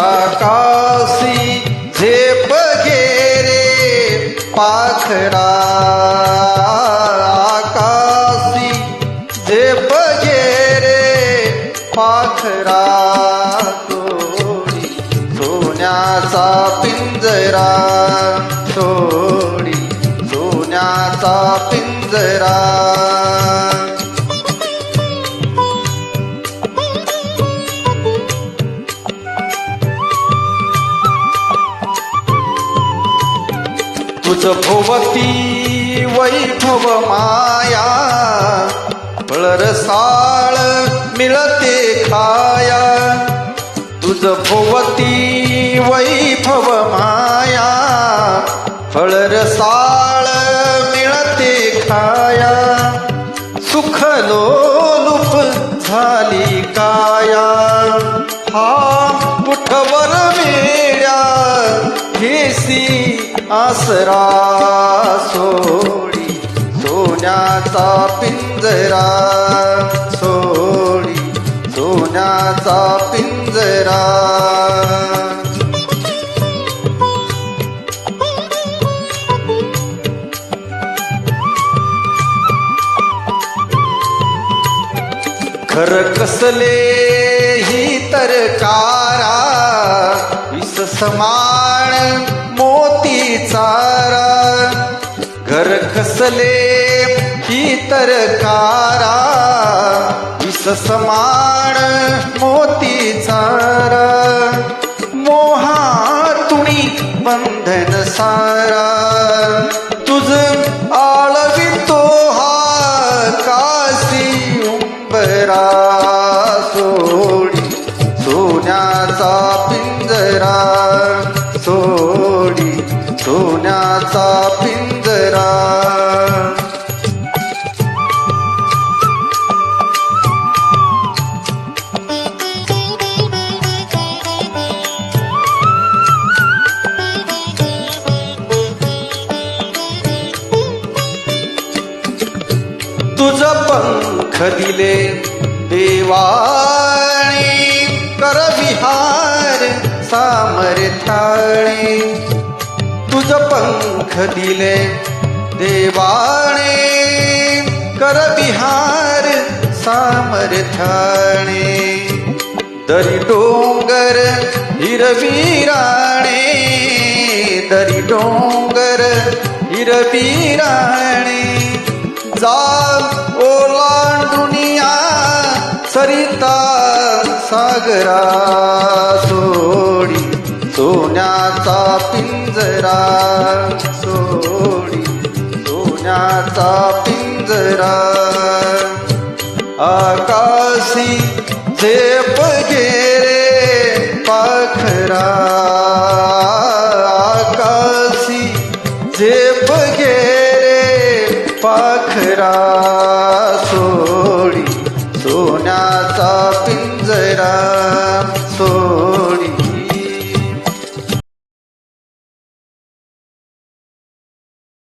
आकाशी झेप घेरे पाखरा आकाशी झेप घेरे पाखरा तोडी सोन्याचा पिंजरा. तोडी सोन्याचा पिंजरा. तुझ भोवती वैभव माया फळरसाळ मिळते खाया. तुझ भोवती वैभव माया फळरसाळ मिळते खाया. सुख लोलुप झाली काया. हा आसरा सोडी सोन्याचा पिंजरा सोडी सोन्याचा पिंजरा. खर कसले ही तरकारा विस समान चारा घर खसले इतर कारा विस समान मोती चारा. मोहा तुणी बंधन सारा तुझ आळवितो हा काशी उंबरा. सोन्याचा पिंजरा. तुझ पंख दिले देवाणी कर विहार तुझ पंख दिले देवाणे कर विहार सामर्थ्याने. दरी डोंगर हिरवीराणे दरी डोंगर हिरवीराणे. जाल ओलांडुनिया सरिता सागरा पिंजरा सोडी सोन्याचा पिंजरा आकाशी झेप घेरे पाखरा. आकाशी झेप घेरे पाखरा. सोडी सोन्याचा पिंजरा